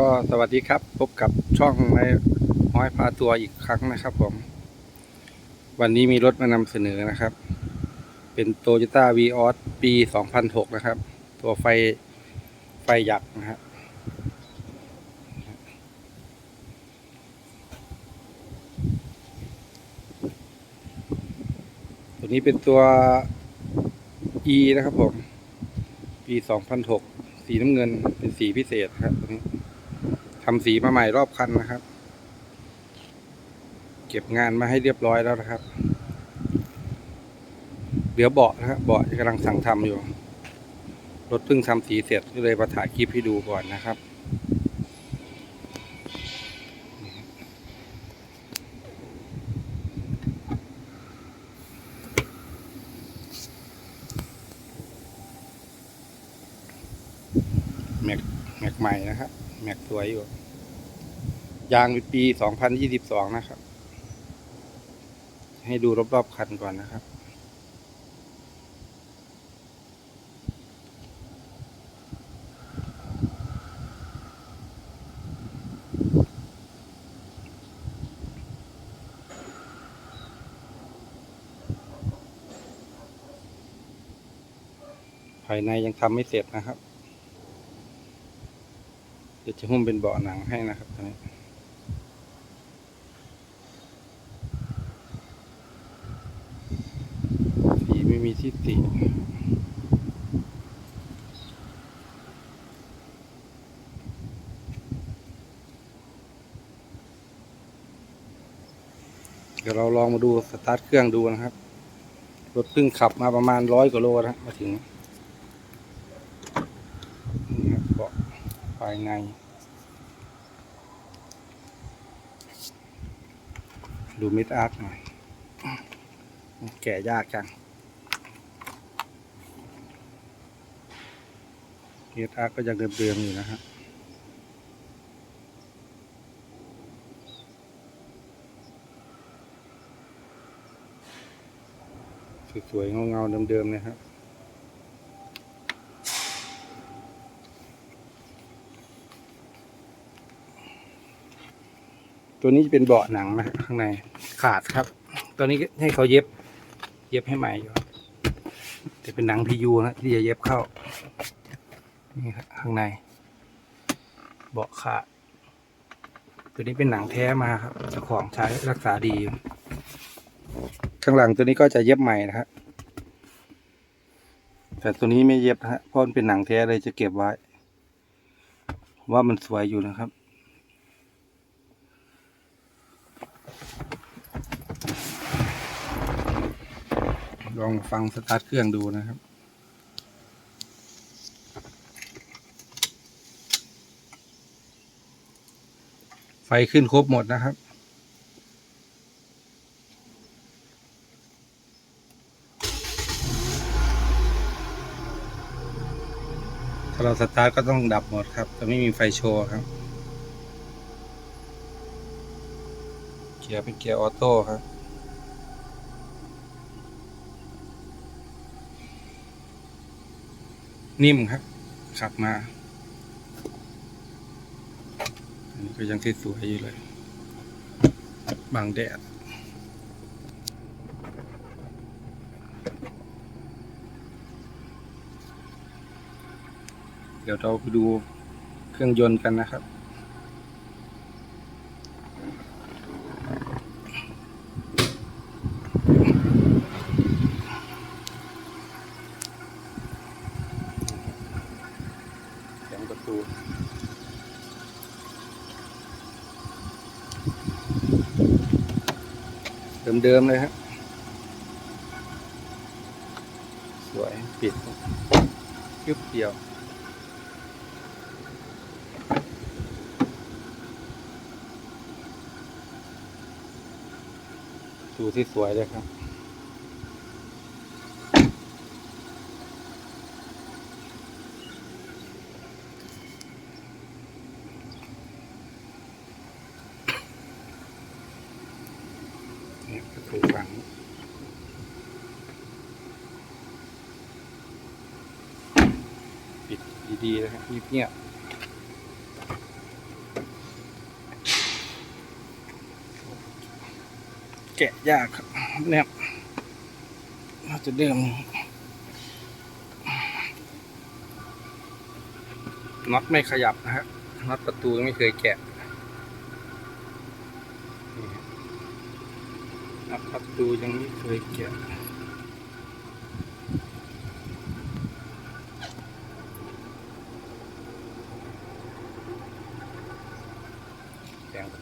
ก็สวัสดีครับ พบกับช่องในห้อยพาตัวอีกครั้งนะครับผม วันนี้มีรถมานำเสนอนะครับ เป็นโตโยต้าวีออสปี 2006 นะครับ ตัวไฟไฟหยักนะครับตัวนี้เป็นตัว E นะครับผม ปี 2006 สีน้ำเงินเป็นสีพิเศษครับตัวนี้ำสีมาใหม่รอบคันนะครับ เก็บงานมาให้เรียบร้อยแล้วนะครับ เหลือเบาะนะครับเบาะกำลังสั่งทำอยู่ รถเพิ่งทำสีเสร็จก็เลยมาถ่ายคลิปให้ดูก่อนนะครับแม็กแม็กใหม่นะครับ แม็กสวยอยู่ ยางป็นปี 2022 นะครับ ให้ดูรอบๆคันก่อนนะครับ ภายในยังทำไม่เสร็จนะครับเดี๋ยวจะหุ้มเป็นเบาะหนังให้นะครับตอนนี้ เดี๋ยวเราลองมาดูสตาร์ทเครื่องดูนะครับ รถเพิ่งขับมาประมาณร้อยกว่าโลนะมาถึงนี่เบาะภายใน ดูมิดอาร์คหน่อย แก่ยากจัง มิดอาร์คก็ยังเดิมๆอยู่นะฮะสวยๆเงาๆเดิมๆนะครับตัวนี้จะเป็นเบาะหนังนะข้างในขาดครับตัวนี้ให้เขาเย็บ เย็บให้ใหม่อยู่แต่เป็นหนังพียูนะที่จะเย็บเข้า นี่ครับข้างใน เบาะขาดตัวนี้เป็นหนังแท้มาครับเจ้าของใช้รักษาดี ข้างหลังตัวนี้ก็จะเย็บใหม่นะครับแต่ตัวนี้ไม่เย็บนะฮะเพราะมันเป็นหนังแท้เลยจะเก็บไว้ ว่ามันสวยอยู่นะครับ ลองฟังสตาร์ทเครื่องดูนะครับ ไฟขึ้นครบหมดนะครับ ถ้าเราสตาร์ทก็ต้องดับหมดครับ จะไม่มีไฟโชว์ครับ เกียร์เป็นเกียร์ออโต้ครับนิ่มครับขับมา อั นี่ก็ยังสวยๆอยู่เลย บางแดดเดี๋ยวเราไปดูเครื่องยนต์กันนะครับเสียงประตู เดิมๆเลยครับสวยปิดยึบเดียวดูที่สวยเลยครับ ดีๆนะครับเงียบแกะยากครับเนี่ยเราจะเดิมน็อตไม่ขยับนะฮะน็อตประตูไม่เคยแกะน็อตประตูยังไม่เคยแกะ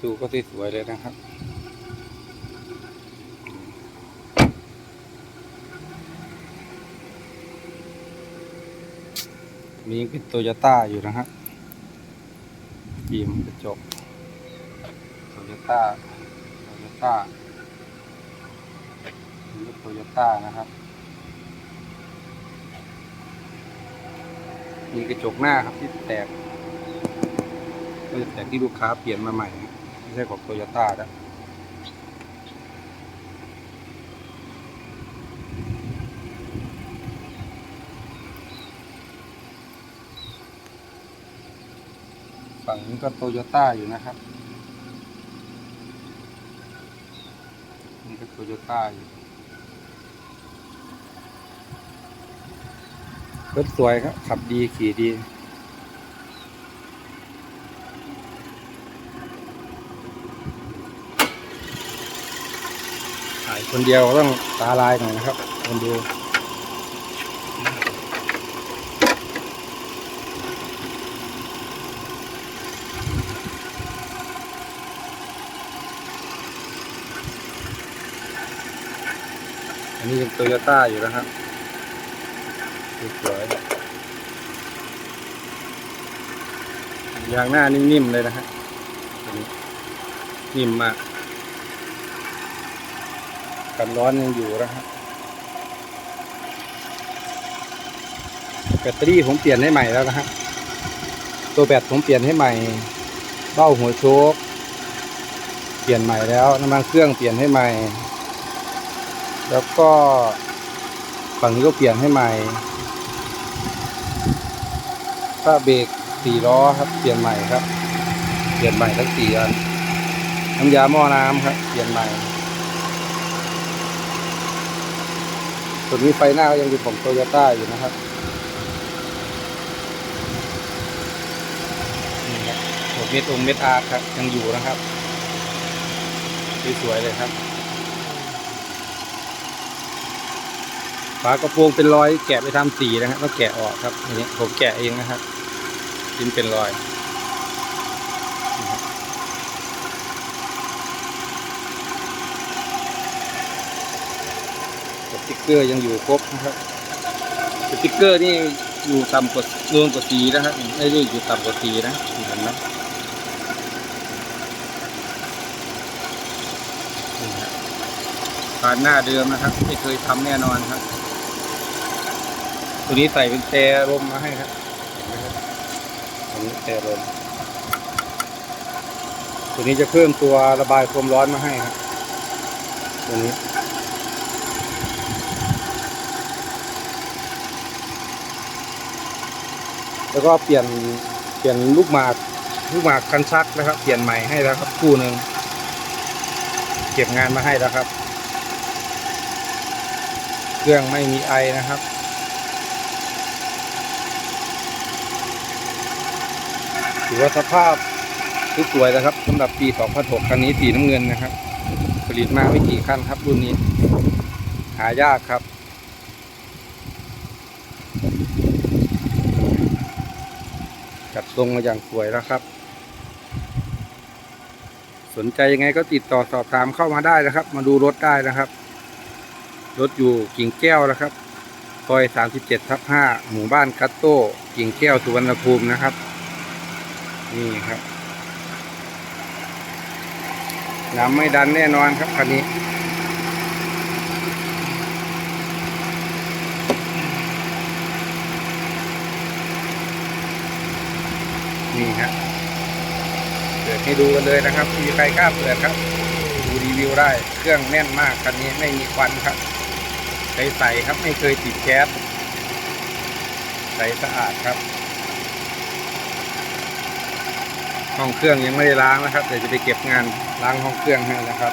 แต่งประตูก็สวยเลยนะครับ มียังเป็นโตโยต้าอยู่นะฮะบีมกระจกโตโยต้าโตโยต้านี่โตโยต้านะครับ มีกระจกหน้าครับที่แตกก็จะแตกที่ลูกค้าเปลี่ยนมาใหม่ ไม่ใช่ของโตโยต้าแล้วฝั่งนี้ก็โตโยต้าอยู่นะครับ นี่ก็โตโยต้าอยู่รถสวยครับ ขับดี ขี่ดี ถ่าย คนเดียวต้องตาลายหน่อยนะครับคนดูอันนี้ยังโตโยต้าอยู่นะครับสวยๆยางหน้านิ่มๆเลยนะฮะนิ่มมาก กันร้อนยังอยู่นะฮะแบตเตอรี่ผมเปลี่ยนให้ใหม่แล้วนะฮะตัวแบตผมเปลี่ยนให้ใหม่เบ้าหัวโชคเปลี่ยนใหม่แล้วน้ำมันเครื่องเปลี่ยนให้ใหม่ แล้วก็ฝั่งนี้ก็เปลี่ยนให้ใหม่ฝ้าเบรกสี่ล้อครับ เปลี่ยนใหม่ครับ เปลี่ยนใหม่ทั้งสี่อันน้ำยาหม้อน้ำครับ เปลี่ยนใหม่ ส่วนนี้ไฟหน้าก็ยังเป็นของโตโยต้าอยู่นะครับนี่ครับหัวเม็ดองเม็ดอาร์ครับยังอยู่นะครับสวยๆเลยครับ ฝากระโปรงเป็นรอยแกะไปทำสีนะครับต้องแกะออกครับอันนี้ผมแกะเองนะครับชิ้นเป็นรอย ติ๊กเกอร์ยังอยู่ครบนะครับสติ๊กเกอร์นี่อยู่ต่ำกว่าเกินกว่าสีนะครับไม่ได้อยู่ต่ำกว่าสีนะเห็นไหมผ่านหน้าเดิมนะครับ ไม่เคยทำแน่นอนครับ ตัวนี้ใส่เป็นแต่ลมมาให้ครับเห็นไหมครับตัวนี้แต่ลมตัวนี้จะเพิ่มตัวระบายความร้อนมาให้ครับตัวนี้ แล้วก็เปลี่ยนเปลี่ยนลูกหมากลูกหมากคันชักนะครับ เปลี่ยนใหม่ให้แล้วครับคู่หนึ่งเก็บงานมาให้แล้วครับ เครื่องไม่มีไอนะครับถือว่าสภาพสวยนะครับสำหรับปี 2006 คันนี้สีน้ำเงินนะครับ ผลิตมาไม่กี่คันครับรุ่นนี้ หายากครับ จัดทรงมาอย่างสวยแล้วครับ สนใจยังไงก็ติดต่อสอบถามเข้ามาได้นะครับ มาดูรถได้นะครับ รถอยู่กิ่งแก้วนะครับซอย 37ทับ5หมู่บ้านกัตโต้ กิ่งแก้วสุวรรณภูมินะครับ นี่ครับน้ำไม่ดันแน่นอนครับคันนี้ ให้ดูกันเลยนะครับมีใครกล้าเปิดครับ ดูรีวิวได้ เครื่องแน่นมากคันนี้ไม่มีควันครับ ใส่ใสครับไม่เคยติดแก๊สใสสะอาดครับ ห้องเครื่องยังไม่ได้ล้างนะครับเดี๋ยวจะไปเก็บงานล้างห้องเครื่องให้นะครับ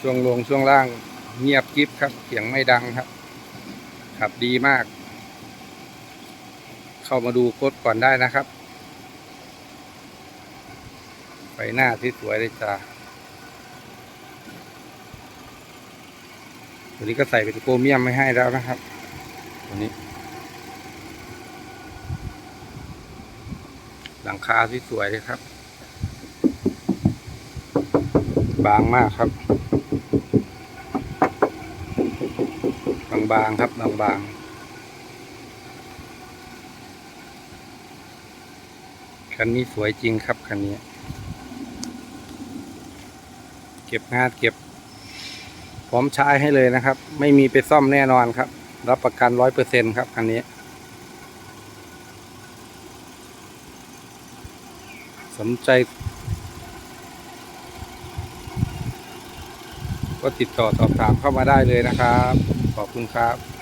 ช่วงลงช่วงล่างเงียบกิฟครับ เสียงไม่ดังครับ ขับดีมาก เข้ามาดูกดก่อนได้นะครับไฟหน้าที่สวยเลยจ้าตัวนี้ก็ใส่เป็นโครเมียมไม่ให้แล้วนะครับ ตัวนี้ หลังคาที่สวยเลยครับ บางมากครับ บางๆครับบางๆ คันนี้สวยจริงครับคันนี้ เก็บงานเก็บพร้อมใช้ให้เลยนะครับ ไม่มีไปซ่อมแน่นอนครับ รับประกันร้อยเปอร์เซ็นครับคันนี้สนใจ ก็ติดต่อสอบถามเข้ามาได้เลยนะครับ ขอบคุณครับ